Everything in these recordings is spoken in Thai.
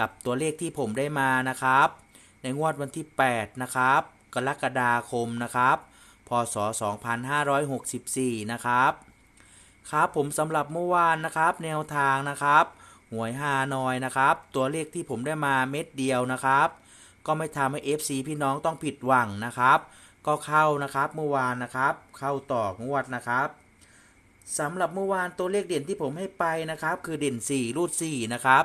กับตัวเลขที่ผมได้มานะครับ ในงวดวันที่ 8 นะครับ กรกฎาคมนะครับ พศ 2564 นะครับ ครับผมสำหรับเมื่อวานนะครับ แนวทางนะครับ หวยฮานอยนะครับ ตัวเลขที่ผมได้มาเม็ดเดียวนะครับ ก็ไม่ทำให้ FC พี่น้องต้องผิดหวังนะครับ ก็เข้านะครับเมื่อวานนะครับ เข้าต่องวดนะครับ สำหรับเมื่อวานตัวเลขเด่นที่ผมให้ไปนะครับ คือเด่น 4 รูด 4 นะครับ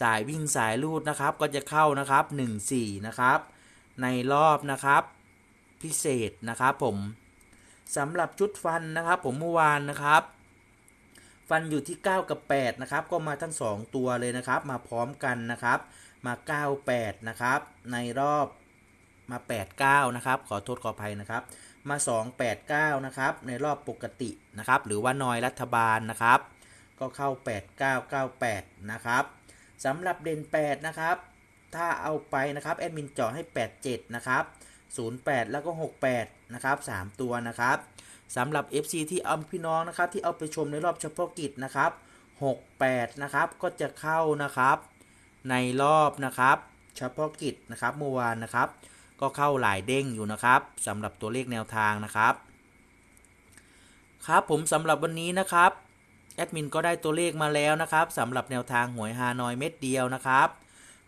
สายวิ่งสายรูดนะครับ ก็จะเข้านะครับ 1 4 นะครับ ในรอบนะครับ พิเศษนะครับผมสำหรับชุดฟันนะครับ ผมเมื่อวานนะครับ ฟันอยู่ที่ 9 กับ 8 นะครับ ก็มาทั้ง 2 ตัวเลยนะครับ มาพร้อมกันนะครับ มา 9 8 นะครับ ในรอบมา 8 9 นะครับ ขอโทษขออภัยนะครับ มา 2 8 9 นะครับ ในรอบปกตินะครับ หรือว่านอยรัฐบาลนะครับ ก็เข้า 8 9 9 8 นะครับสำหรับเด่น 8 นะครับ ถ้าเอาไปนะครับแอดมินเจาะให้ 8 7 นะครับ 08 แล้วก็ 68 นะครับ 3 ตัวนะครับสำหรับ FC ที่เอาพี่น้องนะครับ ที่เอาไปชมในรอบเฉพาะกิจนะครับ 68 นะครับ ก็จะเข้านะครับ ในรอบนะครับ เฉพาะกิจนะครับเมื่อวานนะครับ ก็เข้าหลายเด้งอยู่นะครับสำหรับตัวเลขแนวทางนะครับ ครับผมสำหรับวันนี้นะครับ แอดมินก็ได้ตัวเลขมาแล้วนะครับสำหรับแนวทางหวยฮานอยเม็ดเดียวนะครับ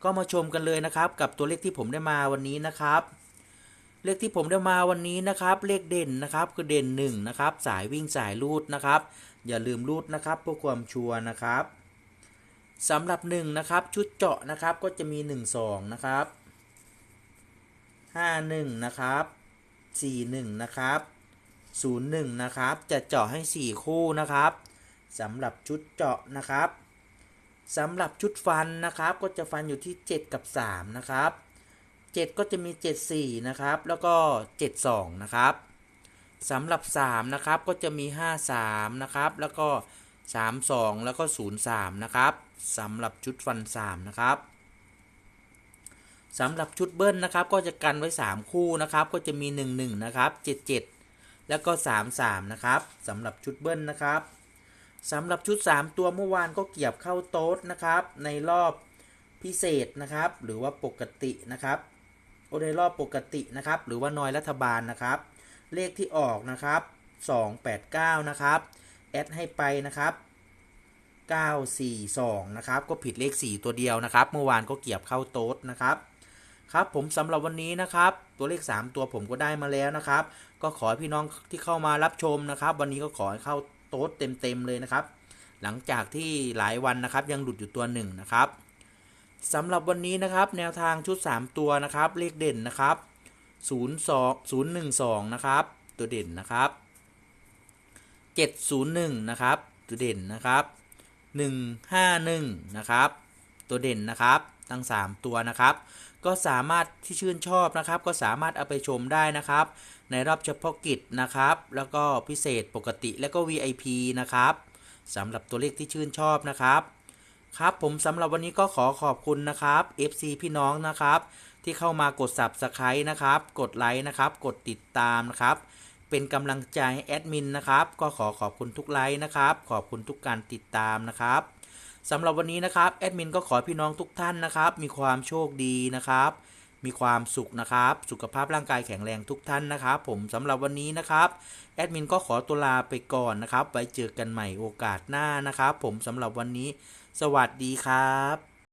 ก็มาชมกันเลยนะครับ กับตัวเลขที่ผมได้มาวันนี้นะครับ เลขที่ผมได้มาวันนี้นะครับ เลขเด่นนะครับคือเด่น1นะครับสายวิ่งสายรูดนะครับ อย่าลืมรูดนะครับเพื่อความชัวร์นะครับสำหรับ1นะครับชุดเจาะนะครับก็จะมี 1 2 นะครับ 51 นะครับ 41 นะครับ 01 นะครับ จะเจาะให้ 4 คู่นะครับสำหรับชุดเจาะนะครับสำหรับชุดฟันนะครับ ก็จะฟันอยู่ที่ 7 กับ 3 นะครับ 7 ก็จะมี 7 4 นะครับ แล้วก็ 7 2 นะครับสำหรับ 3 นะครับ ก็จะมี 5 3 นะครับ แล้วก็ 3 2 แล้วก็ 0 3 นะครับสำหรับชุดฟัน 3 นะครับ สำหรับชุดเบิ้ลนะครับก็จะกันไว้ 3 คู่นะครับก็จะมี 1 1นะครับ7 7 แล้วก็ 3 3นะครับสำหรับชุดเบิ้ลนะครับสำหรับชุด 3 ตัวเมื่อวานก็เกี่ยวเข้าโต๊ดนะครับ ในรอบพิเศษนะครับ หรือว่าปกตินะครับโอในรอบปกตินะครับ หรือว่านอยรัฐบาลนะครับ เลขที่ออกนะครับ 289 นะครับ แอดให้ไปนะครับ 942 นะครับ ก็ผิดเลข 4 ตัวเดียวนะครับ เมื่อวานก็เกี่ยวเข้าโต๊ดนะครับ ครับผมสำหรับวันนี้นะครับ ตัวเลข 3 ตัวผมก็ได้มาแล้วนะครับ ก็ขอให้พี่น้องที่เข้ามารับชมนะครับ วันนี้ก็ขอให้เข้าโต๊ดเต็มๆเลยนะครับ หลังจากที่หลายวันนะครับยังหลุดอยู่ตัวหนึ่งนะครับสำหรับวันนี้นะครับ แนวทางชุด 3 ตัวนะครับ เลขเด่นนะครับ02 012นะครับ ตัวเด่นนะครับ 701นะครับ ตัวเด่นนะครับ 151นะครับ ตัวเด่นนะครับ ทั้ง 3 ตัวนะครับ ก็สามารถที่ชื่นชอบนะครับ ก็สามารถเอาไปชมได้นะครับ ในรอบเฉพาะกิจนะครับ แล้วก็พิเศษปกติแล้วก็ VIP นะครับสำหรับตัวเลขที่ชื่นชอบนะครับ ครับผมสำหรับวันนี้ก็ขอขอบคุณนะครับ FC พี่น้องนะครับ ที่เข้ามากด Subscribe นะครับ กดไลค์นะครับ กดติดตามนะครับ เป็นกำลังใจให้แอดมินนะครับ ก็ขอขอบคุณทุกไลค์นะครับ ขอบคุณทุกการติดตามนะครับ สำหรับวันนี้นะครับแอดมินก็ขอพี่น้องทุกท่านนะครับ มีความโชคดีนะครับ มีความสุขนะครับ สุขภาพร่างกายแข็งแรงทุกท่านนะครับ ผมสำหรับวันนี้นะครับแอดมินก็ขอตัวลาไปก่อนนะครับไว้เจอกันใหม่โอกาสหน้านะครับ ผมสำหรับวันนี้ สวัสดีครับ